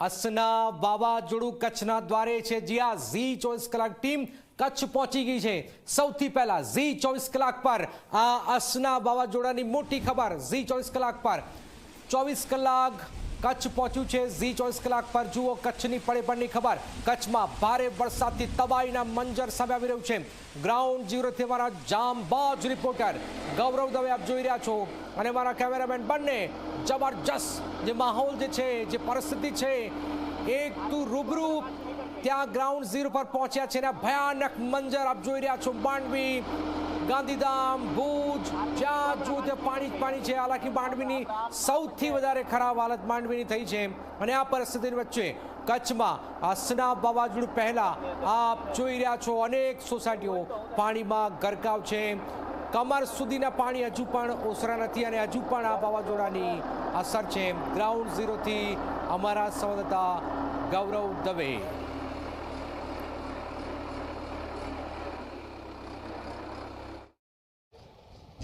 અસના વાવાઝોડું કચ્છના દ્વારે છે. જ્યાં ઝી ચોવીસ કલાક ટીમ કચ્છ પહોંચી ગઈ છે. સૌથી પહેલા ઝી ચોવીસ કલાક પર આ અસના વાવાઝોડાની મોટી ખબર. ઝી ચોવીસ કલાક પર ચોવીસ કલાક કચ્છ પહોંચ્યું છે. ઝી ચોવીસ કલાક પર જુઓ કચ્છની પડે પડની ખબર. કચ્છમાં ભારે વરસાદથી તબાહીના મંજર સામે આવી રહ્યું છે. ગ્રાઉન્ડ ઝીરોથી મારા જામબાજ રિપોર્ટર ગૌરવ દવે આપ જોઈ રહ્યા છો. અને મારા કેમેરામેન બંને જબરજસ્ત જે માહોલ જે છે, જે પરિસ્થિતિ છે એક તું રૂબરૂ ત્યાં ગ્રાઉન્ડ ઝીરો પર પહોંચ્યા છે અને ભયાનક મંજર આપ જોઈ રહ્યા છો. માંડવી, ગાંધીધામ, ભુજ, જ્યાં જૂથ પાણી જ પાણી છે. હાલાકી માંડવીની સૌથી વધારે ખરાબ હાલત માંડવીની થઈ છે. અને આ પરિસ્થિતિની વચ્ચે કચ્છમાં અસના વાવાઝોડું પહેલા આપ જોઈ રહ્યા છો. અનેક સોસાયટીઓ પાણીમાં ગરકાવ છે. કમર સુધીના પાણી હજુ પણ ઓસરા નથી અને હજુ પણ આ વાવાઝોડાની અસર છે. ગ્રાઉન્ડ ઝીરોથી અમારા સંવાદદાતા ગૌરવ દવે.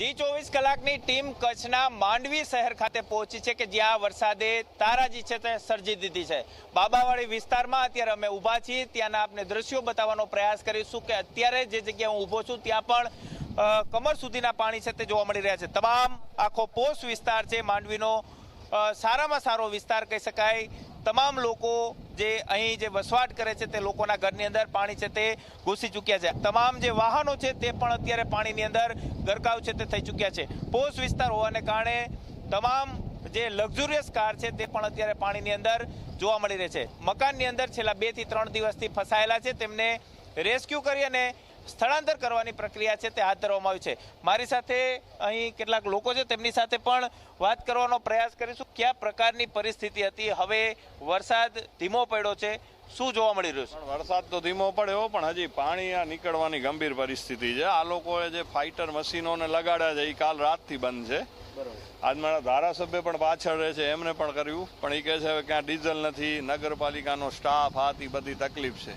જી ચોવીસ કલાકની ટીમ કચ્છના માંડવી શહેર ખાતે પહોંચી છે કે જ્યાં વરસાદે તારાજી છે તે સર્જી દીધી છે. બાબાવાડી વિસ્તારમાં અત્યારે અમે ઊભા છીએ, ત્યાંના આપને દ્રશ્યો બતાવવાનો પ્રયાસ કરીશું કે અત્યારે જે જગ્યાએ હું ઊભો છું ત્યાં પણ કમર સુધીના પાણી છે તે જોવા મળી રહ્યા છે. તમામ આખો પોસ્ટ વિસ્તાર છે માંડવીનો. સારામાં સારો વિસ્તાર કહી શકાય. તમામ લોકો જે અહીં જે વસવાટ કરે છે તે લોકોના ઘરની અંદર પાણી છે તે ઘૂસી ચૂક્યા છે. તમામ જે વાહનો છે તે પણ અત્યારે પાણીની અંદર ગરકાવ છે તે થઈ ચૂક્યા છે. પોસ્ટ વિસ્તાર હોવાને કારણે તમામ જે લક્ઝુરિયસ કાર છે તે પણ અત્યારે પાણીની અંદર જોવા મળી રહે છે. મકાનની અંદર છેલ્લા બેથી ત્રણ દિવસથી ફસાયેલા છે. તેમને રેસ્ક્યુ કરી અને સ્થળાંતર કરવાની પ્રક્રિયા છે તે હાથ ધરવામાં આવી છે. મારી સાથે અહીં કેટલાક લોકો છે તેમની સાથે પણ વાત કરવાનો પ્રયાસ કરીશું. કયા પ્રકારની પરિસ્થિતિ હતી? હવે વરસાદ ધીમો પડ્યો છે. શું જોવા મળી રહ્યું છે? વરસાદ તો ધીમો પડ્યો પણ હજી પાણી આ નીકળવાની ગંભીર પરિસ્થિતિ છે. આ લોકોએ જે ફાઇટર મશીનોને લગાડ્યા છે એ કાલ રાતથી બંધ છે. આજ મારા ધારાસભ્ય પણ પાછળ રહે છે એમને પણ કર્યું. પણ એ કહે છે હવે ક્યાં ડીઝલ નથી નગરપાલિકાનો સ્ટાફ આ બધી તકલીફ છે.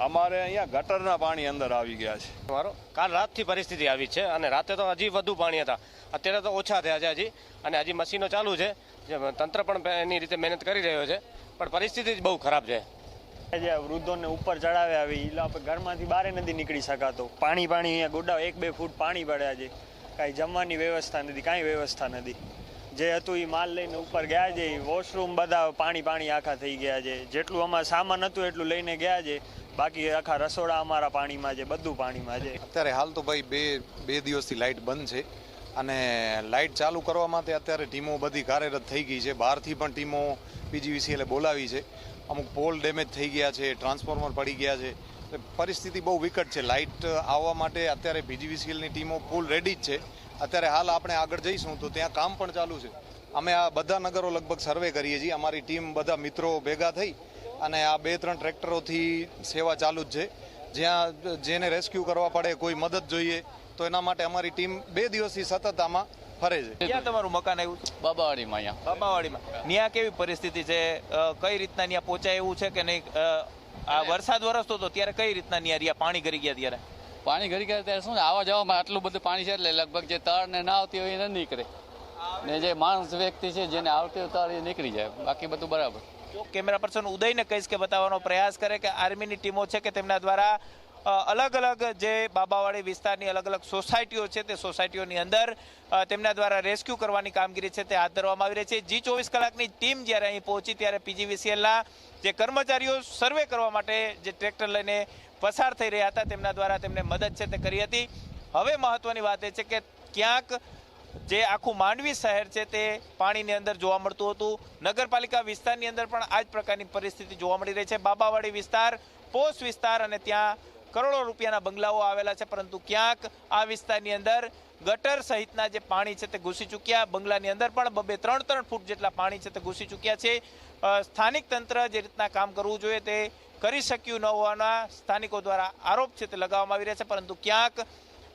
અમારે અહીંયા ગટરના પાણી અંદર આવી ગયા છે. મારો કાલ રાતથી પરિસ્થિતિ આવી છે અને રાતે તો હજી વધુ પાણી હતા. અત્યારે તો ઓછા થયા છે હજી અને હજી મશીનો ચાલુ છે. જે તંત્ર પણ એની રીતે મહેનત કરી રહ્યો છે. પણ પરિસ્થિતિ જ બહુ ખરાબ છે. જે વૃદ્ધોને ઉપર ચડાવ્યા આવી ઈ લોકો ઘરમાંથી બહાર નથી નીકળી શકાતો. પાણી પાણી અહીંયા ગોડા એક બે ફૂટ પાણી પડ્યા છે. કાંઈ જમવાની વ્યવસ્થા નથી કાંઈ વ્યવસ્થા નથી. જે હતું એ માલ લઈને ઉપર ગયા છે વોશરૂમ બધા પાણી પાણી આખા થઈ ગયા છે. જેટલું અમારે સામાન હતું એટલું લઈને ગયા છે. બાકી આખા રસોડા અમારા પાણીમાં છે, બધું પાણીમાં છે. અત્યારે હાલ તો ભાઈ બે બે દિવસથી લાઇટ બંધ છે. અને લાઇટ ચાલુ કરવા માટે અત્યારે ટીમો બધી કાર્યરત થઈ ગઈ છે. બહારથી પણ ટીમો પીજીવીસીએલે બોલાવી છે. અમુક પોલ ડેમેજ થઈ ગયા છે, ટ્રાન્સફોર્મર પડી ગયા છે. પરિસ્થિતિ બહુ વિકટ છે. લાઇટ આવવા માટે અત્યારે પીજીવીસીએલની ટીમો ફૂલ રેડી જ છે. અત્યારે હાલ આપણે આગળ જઈશું તો ત્યાં કામ પણ ચાલુ છે. અમે આ બધા નગરો લગભગ સર્વે કરીએ છીએ. અમારી ટીમ બધા મિત્રો ભેગા થઈ અને આ બે ત્રણ ટ્રેક્ટરોથી સેવા ચાલુ જ છે. જ્યાં જેને રેસ્ક્યુ કરવા પડે કોઈ મદદ જોઈએ તો એના માટે અમારી ટીમ બે દિવસથી સતત આમાં ફરે છે. ક્યાં તમારું મકાન આવ્યું છે? બાબાવાડીમાં અહીંયા. બાબાવાડીમાં. ત્યાં કેવી પરિસ્થિતિ છે? કઈ રીતના ત્યાં પહોંચાય એવું છે કે નહીં? આ વરસાદ વરસતો હતો ત્યારે કઈ રીતના ત્યાં રહ્યા પાણી કરી ગયા ત્યારે? પાણી ઘડી ગયા ત્યારે શું છે, આવવા જવામાં આટલું બધું પાણી છે એટલે લગભગ જે તળ ને ના આવતી હોય એ ન નીકળે. ને જે માણસ વ્યક્તિ છે જેને આવતી હોય તળ એ નીકળી જાય. બાકી બધું બરાબર. જો કેમેરા પર્સન ઉદયને કહીશ કે બતાવવાનો પ્રયાસ કરે કે આર્મીની ટીમો છે કે તેમના દ્વારા અલગ અલગ જે બાબાવાડી વિસ્તારની અલગ અલગ સોસાયટીઓ છે તે સોસાયટીઓની અંદર તેમના દ્વારા રેસ્ક્યુ કરવાની કામગીરી છે તે હાથ ધરવામાં આવી રહી છે. જી ચોવીસ કલાકની ટીમ જ્યારે અહીં પહોંચી ત્યારે પીજીવીસીએલના જે કર્મચારીઓ સર્વે કરવા માટે જે ટ્રેક્ટર લઈને પસાર થઈ રહ્યા હતા, તેમના દ્વારા તેમને મદદ છે તે કરી હતી. હવે મહત્વની વાત એ છે કે ક્યાંક જે આખું માંડવી શહેર છે તે પાણીની અંદર જોવા મળતું હતું. નગરપાલિકા વિસ્તારની અંદર પણ આ જ પ્રકારની પરિસ્થિતિ જોવા મળી રહી છે. બાબાવાડી વિસ્તાર, પોસ વિસ્તાર અને ત્યાં કરોડો રૂપિયાના બંગલાઓ આવેલા છે, પરંતુ ક્યાંક આ વિસ્તારની અંદર ગટર સહિતના જે પાણી છે તે ઘૂસી ચૂક્યા. બંગલાની અંદર પણ બબે ત્રણ ત્રણ ફૂટ જેટલા પાણી છે તે ઘૂસી ચૂક્યા છે. સ્થાનિક તંત્ર જે રીતના કામ કરવું જોઈએ તે કરી શક્યું ન હોવાના સ્થાનિકો દ્વારા આરોપ છે તે લગાવવામાં આવી રહ્યા છે, પરંતુ ક્યાંક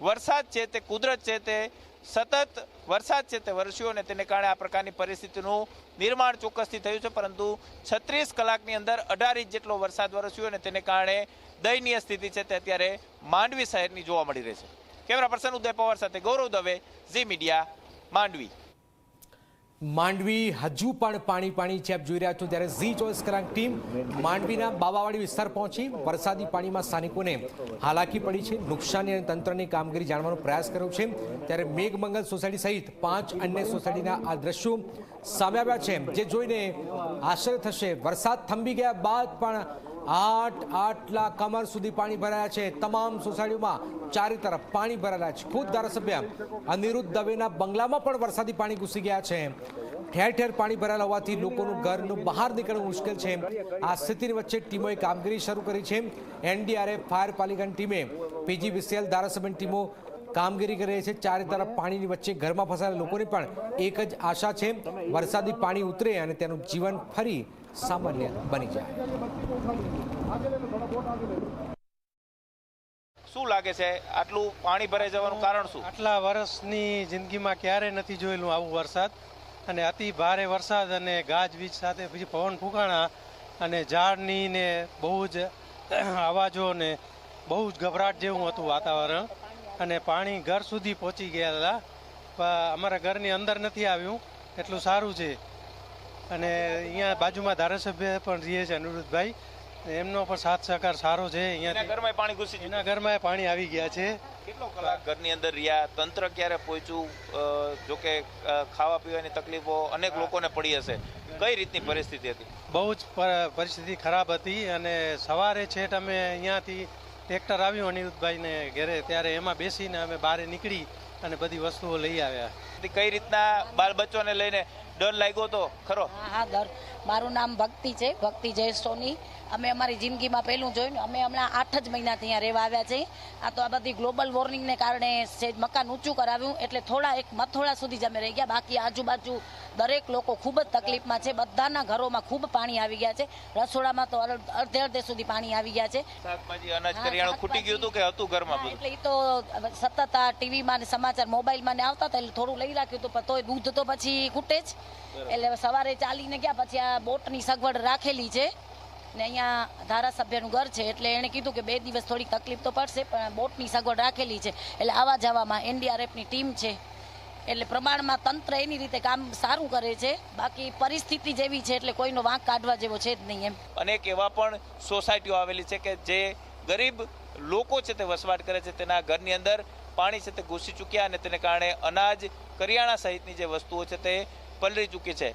વરસાદ છે તે કુદરત છે તે સતત વરસાદ છે તે વરસ્યો અને તેને કારણે આ પ્રકારની પરિસ્થિતિનું નિર્માણ ચોક્કસથી થયું છે, પરંતુ છત્રીસ કલાકની અંદર અઢાર ઇંચ જેટલો વરસાદ વરસ્યો અને તેને કારણે દયનીય સ્થિતિ છે તે અત્યારે માંડવી શહેરની જોવા મળી રહી છે. કેમેરા પર્સન ઉદય પવાર સાથે ગૌરવ દવે, ઝી મીડિયા, માંડવી. માંડવી હજુ પણ પાણી પાણી આપ જોઈ રહ્યા છો. ત્યારે ઝી ચોવીસ કલાક ટીમ માંડવીના બાબાવાડી વિસ્તાર પહોંચી વરસાદી પાણીમાં સ્થાનિકોને હાલાકી પડી છે. નુકસાની અને તંત્રની કામગીરી જાણવાનો પ્રયાસ કર્યો છે. ત્યારે મેઘમંગલ સોસાયટી સહિત પાંચ અન્ય સોસાયટીના આ દ્રશ્યો સામે આવ્યા છે. જે જોઈને આશ્ચર્ય થશે. વરસાદ થંભી ગયા બાદ પણ આઠ આટલા કમર સુધી પાણી ભરાયા છે. તમામ સોસાયટીઓમાં ચારે તરફ પાણી ભરાયેલા છે. ખુદ ધારાસભ્ય અનિરુદ્ધ દવેના બંગલામાં પણ વરસાદી પાણી ઘૂસી ગયા છે. ઠેર ઠેર પાણી ભરાયેલા હોવાથી લોકોનું ઘરનું બહાર નીકળવું મુશ્કેલ છે. આ સ્થિતિની વચ્ચે ટીમોએ કામગીરી શરૂ કરી છે. એનડીઆરએફ, ફાયર પાલિકાની ટીમે પીજીવીસીએલ ધારાસભ્યની ટીમો કામગીરી કરી રહી છે. ચારે તરફ પાણીની વચ્ચે ઘરમાં ફસાયેલા લોકોની પણ એક જ આશા છે. વરસાદી પાણી ઉતરે અને તેનું જીવન ફરી સામાન્ય બની જાય. શું લાગે છે? આટલું પાણી ભરાઈ જવાનું કારણ શું? આટલા વર્ષની જિંદગીમાં ક્યારે નથી જોયેલું આવું વરસાદ. અને અતિ ભારે વરસાદ અને ગાજવીજ સાથે પછી પવન ફૂંકાણા અને ઝાડની ને બહુ જ અવાજો ને બહુ જ ગભરાટ જેવું હતું વાતાવરણ. અને પાણી ઘર સુધી પહોંચી ગયા હતા. પણ અમારા ઘરની અંદર નથી આવ્યું. એટલું સારું છે. અને અહીંયા બાજુમાં ધારાસભ્ય પણ રહીએ છે અનિરુદ્ધભાઈ. એમનો પણ સાથ સહકાર સારો છે અહીંયા ઘરમાં પાણી ઘૂસી એના ઘરમાં પાણી આવી ગયા છે. કેટલો કલાક ઘરની અંદર રહ્યા? તંત્ર ક્યારે પહોંચ્યું? જો કે ખાવા પીવાની તકલીફો અનેક લોકોને પડી હશે. કઈ રીતની પરિસ્થિતિ હતી? બહુ જ પર- પરિસ્થિતિ ખરાબ હતી અને સવારે છેટ અમે અહીંયાથી ટ્રેક્ટર આવ્યું અનિરુદ્ધભાઈને ઘરે. ત્યારે એમાં બેસીને અમે બહાર નીકળી અને બધી વસ્તુઓ લઈ આવ્યા. કઈ રીતના બાળ બચ્ચોને લઈને ડર લાગ્યો તો ખરો? હા હા દર મારું નામ ભક્તિ છે, ભક્તિ જય સોની. અમે અમારી જિંદગીમાં પહેલું જોયું અમે હમણાં આઠ જ મહિનાથી અહીંયા રહેવા આવ્યા છે આ તો આ બધી ગ્લોબલ વોર્મિંગને કારણે સેજ મકાન ઊંચું કરાવ્યું એટલે થોડા એક મથોડા સુધી જ અમે રહી ગયા. બાકી આજુબાજુ દરેક લોકો ખૂબ જ તકલીફમાં છે. બધાના ઘરોમાં ખૂબ પાણી આવી ગયા છે. રસોડામાં તો અડ- અડધે અડધે સુધી પાણી આવી ગયા છે. અનાજ કરિયાણું ખૂટી ગયું હતું કે હતું ઘરમાં એટલે એ તો સતત આ ટીવીમાં ને સમાચાર મોબાઈલમાં ને આવતા હતા એટલે થોડું લઈ રાખ્યું હતું પણ તોય દૂધ તો પછી ખૂટે જ. એટલે સવારે ચાલીને ગયા પછી આ બોટની સગવડ રાખેલી છે. ને અહીંયા ધારાસભ્યનું ઘર છે એટલે એણે કીધું કે બે દિવસ થોડી તકલીફ તો પડશે, પણ બોટની સગવડ રાખેલી છે. એટલે આવા જવામાં એનડીઆરએફની ટીમ છે. એટલે પ્રમાણમાં તંત્ર એની રીતે કામ સારું કરે છે. બાકી પરિસ્થિતિ જેવી છે એટલે કોઈનો વાંક કાઢવા જેવો છે જ નહીં એમ. અનેક એવા પણ સોસાયટીઓ આવેલી છે કે જે ગરીબ લોકો છે તે વસવાટ કરે છે, તેના ઘરની અંદર પાણી છે તે ઘૂસી ચૂક્યા અને તેને કારણે અનાજ, કરિયાણા સહિતની જે વસ્તુઓ છે તે પલળી ચૂકી છે.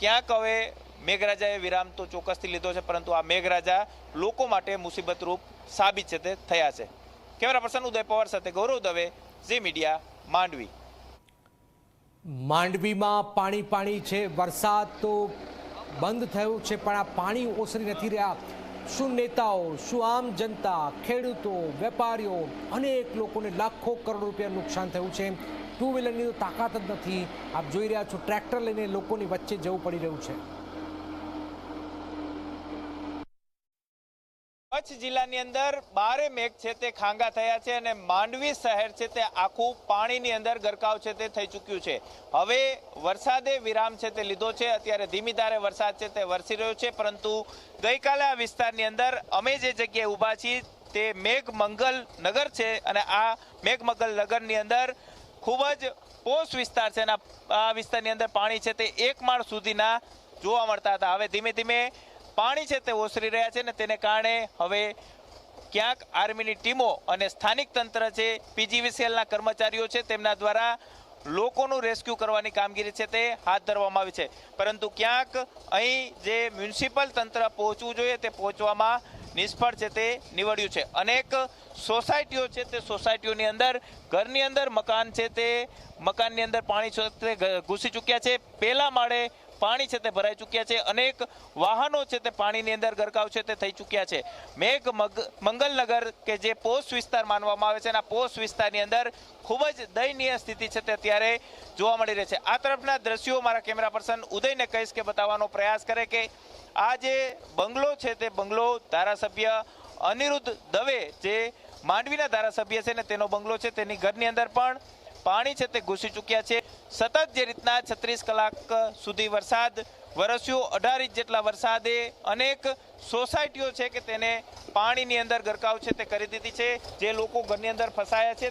ક્યાંક હવે મેઘરાજાએ વિરામ તો ચોક્કસથી લીધો છે, પરંતુ આ મેઘરાજા લોકો માટે મુસીબતરૂપ સાબિત છે તે થયા છે. કેમેરા પર્સન ઉદય પવાર સાથે ગૌરવ દવે, ઝી મીડિયા, માંડવી. માંડવીમાં પાણી પાણી છે, વરસાદ તો બંધ થયું છે, પણ આ પાણી ઓસરી નથી રહ્યા. શું નેતાઓ, શું આમ જનતા, ખેડૂતો, વેપારીઓ, અનેક લોકોને લાખો કરોડ રૂપિયા નુકસાન થયું છે. ટુ વ્હીલરની તો તાકાત જ નથી. આપ જોઈ રહ્યા છો, ટ્રેક્ટર લઈને લોકોની વચ્ચે જવું પડી રહ્યું છે. કચ્છ જિલ્લાની અંદર બારે મેઘ છે તે ખાંગા થયા છે અને માંડવી શહેર છે તે આખું પાણીની અંદર ગરકાવ છે તે થઈ ચૂક્યું છે. હવે વરસાદે વિરામ છે તે લીધો છે. અત્યારે ધીમી ધારે વરસાદ છે તે વરસી રહ્યો છે, પરંતુ ગઈકાલે આ વિસ્તારની અંદર અમે જે જગ્યાએ ઊભા છીએ તે મેઘમંગલ નગર છે અને આ મેઘમંગલ નગરની અંદર ખૂબ જ પોષ વિસ્તાર છે અને આ- આ વિસ્તારની અંદર પાણી છે તે એક માળ સુધીના જોવા મળતા હતા. હવે ધીમે ધીમે પાણી છે તે ઓસરી રહ્યા છે ને તેને કારણે હવે ક્યાંક આર્મીની ટીમો અને સ્થાનિક તંત્ર છે, પીજીવીસીએલના કર્મચારીઓ છે, તેમના દ્વારા લોકોનું રેસ્ક્યુ કરવાની કામગીરી છે તે હાથ ધરવામાં આવી છે. પરંતુ ક્યાંક અહીં જે મ્યુનિસિપલ તંત્ર પહોંચવું જોઈએ તે પહોંચવામાં નિષ્ફળ છે તે નીવડ્યું છે. અનેક સોસાયટીઓ છે તે સોસાયટીઓની અંદર, ઘરની અંદર મકાન છે તે, મકાનની અંદર પાણી ઘૂસી ચૂક્યા છે. પહેલા માળે પાણી છે તે ભરાઈ ચૂક્યા છે. અનેક વાહનો છે તે પાણીની અંદર ગરકાવ છે તે થઈ ચૂક્યા છે. મેઘ મગ, મંગલનગર કે જે પોસ્ટ વિસ્તાર માનવામાં આવે છે આ પોસ્ટ વિસ્તારની અંદર ખૂબ જ દયનીય સ્થિતિ છે તે અત્યારે જોવા મળી રહી છે. આ તરફના દ્રશ્યો મારા કેમેરા પર્સન ઉદયને કહીશ કે બતાવવાનો પ્રયાસ કરે કે આ જે બંગલો છે તે બંગલો ધારાસભ્ય અનિરુદ્ધ દવે જે માંડવીના ધારાસભ્ય છે ને તેનો બંગલો છે, તેની ઘરની અંદર પણ પાણી છે તે ઘૂસી ચૂક્યા છે. સતત જે રીતના છત્રીસ કલાક સુધી વરસાદ વરસ્યો, અઢાર ઇંચ જેટલા વરસાદે અનેક સોસાયટીઓ છે કે તેને પાણીની અંદર ગરકાવ છે તે કરી દીધી છે. જે લોકો ઘરની અંદર ફસાયા છે